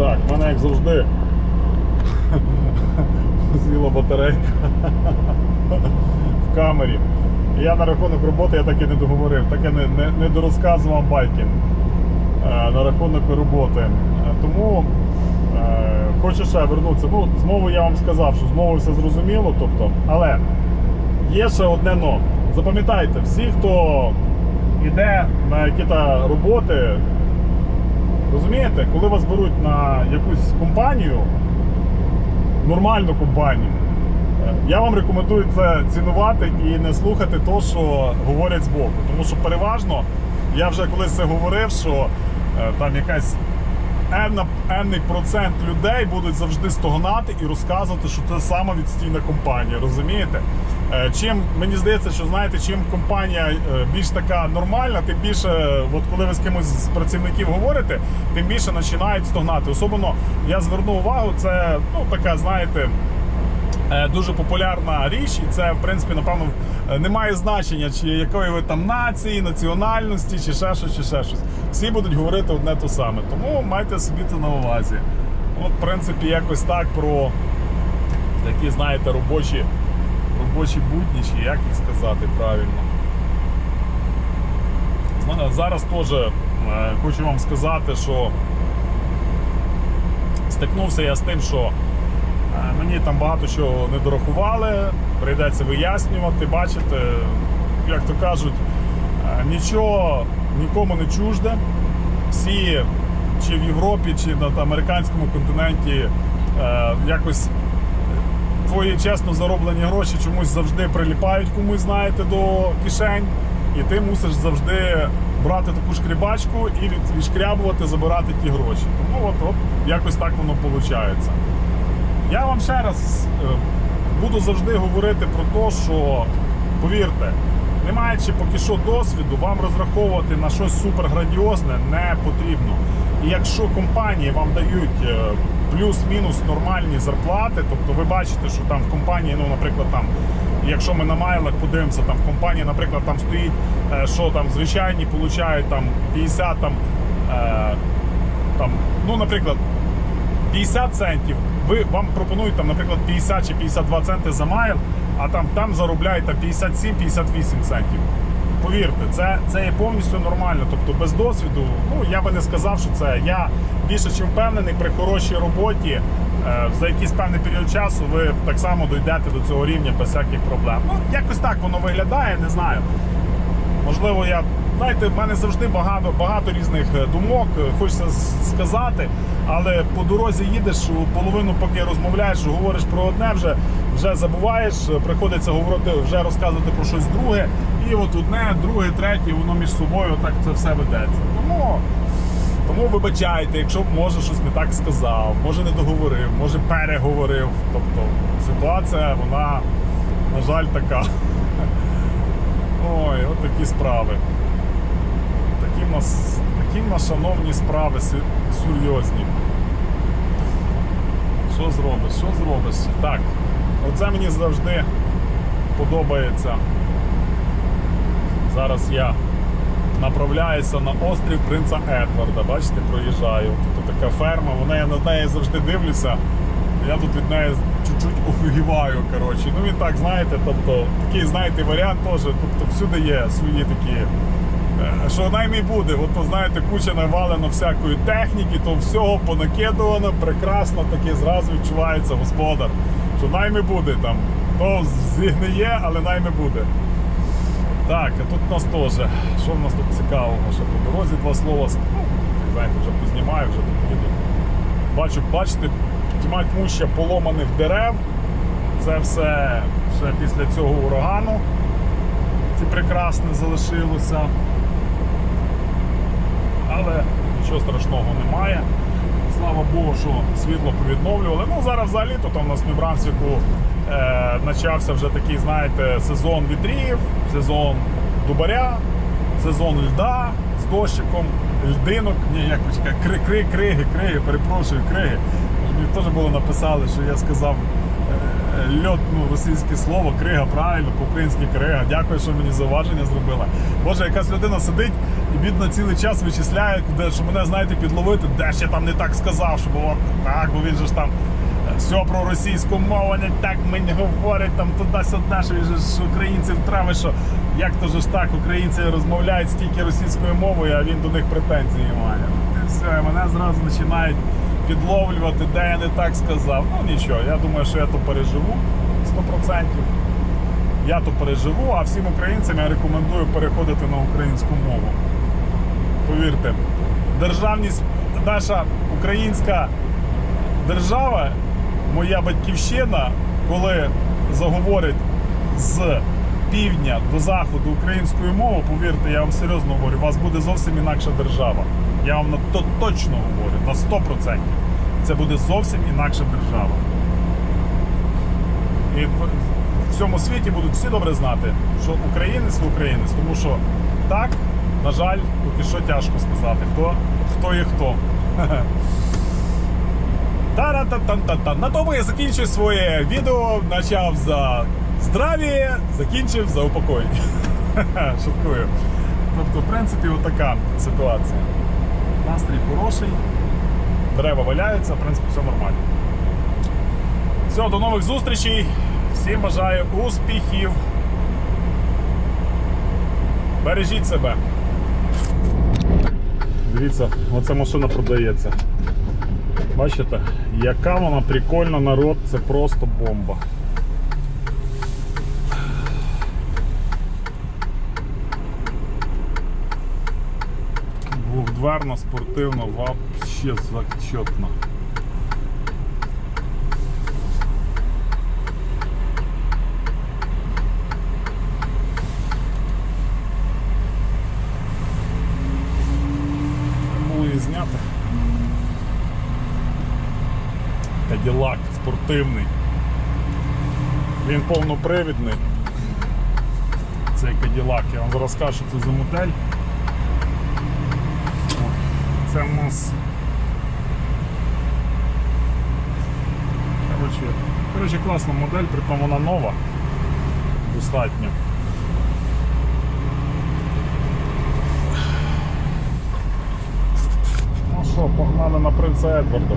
Так, в мене як завжди з'їла батарейка в камері. Я на рахунок роботи я так і не договорив, так і не, не, не дорозказував байки е, на рахунок роботи. Е, Тому е, хочу ще вернутися. Ну, з мовою я вам сказав, що з мовою все зрозуміло, тобто, але є ще одне но. Запам'ятайте, всі, хто йде на якісь роботи, розумієте, коли вас беруть на якусь компанію, нормальну компанію, я вам рекомендую це цінувати і не слухати то, що говорять збоку. Тому що переважно, я вже колись це говорив, що е, там якась енний процент людей будуть завжди стогнати і розказувати, що це саме відстійна компанія. Розумієте? Е, Чим мені здається, що знаєте, чим компанія е, більш така нормальна, тим більше, е, от коли ви з кимось з працівників говорите, тим більше починають стогнати. Особливо я зверну увагу, це ну така, знаєте. Е, Дуже популярна річ, і це, в принципі, напевно, е, не має значення, чи якої ви там нації, національності, чи ще щось, чи ще щось. Всі будуть говорити одне то саме. Тому майте собі це на увазі. От, в принципі, якось так про такі, знаєте, робочі, робочі будні, чи як їх сказати правильно. Зараз теж е, хочу вам сказати, що стикнувся я з тим, що мені там багато чого не дорахували, прийдеться вияснювати, бачите, як то кажуть, е, нічого нікому не чужде. Всі, чи в Європі, чи на американському континенті, е, якось твої чесно зароблені гроші чомусь завжди приліпають комусь, знаєте, до кишень. І ти мусиш завжди брати таку шкрібачку і від, відшкрябувати, забирати ті гроші. Тому от, от якось так воно виходить. Я вам ще раз е, буду завжди говорити про те, що повірте, не маючи поки що досвіду, вам розраховувати на щось суперградіозне не потрібно. І якщо компанії вам дають е, плюс-мінус нормальні зарплати, тобто ви бачите, що там в компанії, ну, наприклад, там. Якщо ми на майлах подивимося, там в компанії, наприклад, там стоїть, е, що там звичайні получають там 50 там, там, ну, наприклад, 50 центів. Ви вам пропонують там, наприклад, 50 чи 52 центи за майл, а там, там заробляють там 57-58 центів. Повірте, це, це є повністю нормально. Тобто без досвіду, ну я би не сказав, що це. Я більше чим впевнений, при хорошій роботі е, за якийсь певний період часу ви так само дійдете до цього рівня без всяких проблем. Ну, якось так воно виглядає, не знаю. Можливо, я. Знаєте, в мене завжди багато багато різних е, думок, е, хочеться сказати, але по дорозі їдеш, у половину поки розмовляєш, говориш про одне, вже, вже забуваєш, е, приходиться говорити, вже розказувати про щось друге. І от одне, друге, третє, воно між собою так це все ведеться. Тому, тому вибачайте, якщо може щось не так сказав, може не договорив, може переговорив. Тобто ситуація, вона, на жаль, така. Ой, от такі справи. Такі в нас, такі в шановні справи серйозні. Що зробиш? Що зробиш? Так, оце мені завжди подобається. Зараз я направляюся на острів Принца Едварда. Бачите, проїжджаю. Тут така ферма, вона я на неї завжди дивлюся. Я тут від неї чуть-чуть офігіваю, коротше. Ну він так, знаєте, тобто такий, знаєте, варіант теж, тобто всюди є свої такі. е, Що наймі буде, от то знаєте, куча навалено всякої техніки, то всього понакидувано, прекрасно таке зразу відчувається господар. Що наймі буде там. То зігниє, але наймі буде. Так, а тут у нас теж. Що в нас тут цікавого? Ще по дорозі два слова. Ну, знаєте, вже познімаю, вже тут їду. Бачу, бачите, тьма тьмуща поломаних дерев. Це все ще після цього урагану. Це прекрасне залишилося. Але нічого страшного немає. Слава Богу, що світло повідновлювали. Ну зараз взагалі то там у нас в Нью-Брансвіку е, почався вже такий, знаєте, сезон вітрів, сезон дубаря, сезон льда з дощиком, льдинок. Ні, як почекай, кри, кри, криги, криги, перепрошую, криги. Мені теж було написали, що я сказав е, льот, ну, російське слово, крига, правильно, по-українськи крига. Дякую, що мені зауваження зробила. Боже, якась людина сидить і бідно цілий час вичисляє, де, що мене, знаєте, підловити, де ж я там не так сказав, що було так, бо він же ж там е, все про російську мову, не так мені говорить, там туди-сюди, що він же українців трави, що як то ж так, українці розмовляють стільки російською мовою, а він до них претензії має. І все, мене зразу починають підловлювати, де я не так сказав. Ну нічого, я думаю, що я то переживу 100%. Я то переживу, а всім українцям я рекомендую переходити на українську мову. Повірте, державність, наша українська держава, моя батьківщина, коли заговорить з півдня до заходу українською мовою, повірте, я вам серйозно говорю, у вас буде зовсім інакша держава. Я вам на то точно говорю, на 100%. Це буде зовсім інакша держава. І в цьому світі будуть всі добре знати, що українець в українець, тому що так, на жаль, поки що тяжко сказати, хто, хто є хто. На тому я закінчив своє відео. Почав за здравіє, закінчив за упокоєння. Шуткую. Тобто, в принципі, отака ситуація. Настрій хороший, дерева валяються, в принципі, все нормально. Все, до нових зустрічей. Всім бажаю успіхів. Бережіть себе. Дивіться, оця машина продається. Бачите, яка вона прикольна народ, це просто бомба. Двухдверна, спортивна, вообще зачетна. Було її зняти. Каділак спортивний. Він повнопривідний. Цей Каділак. Я вам зараз скажу, що це за модель. Це у нас. Класна модель, притом вона нова. Достатньо. Ну що, погнали на принца Едварда.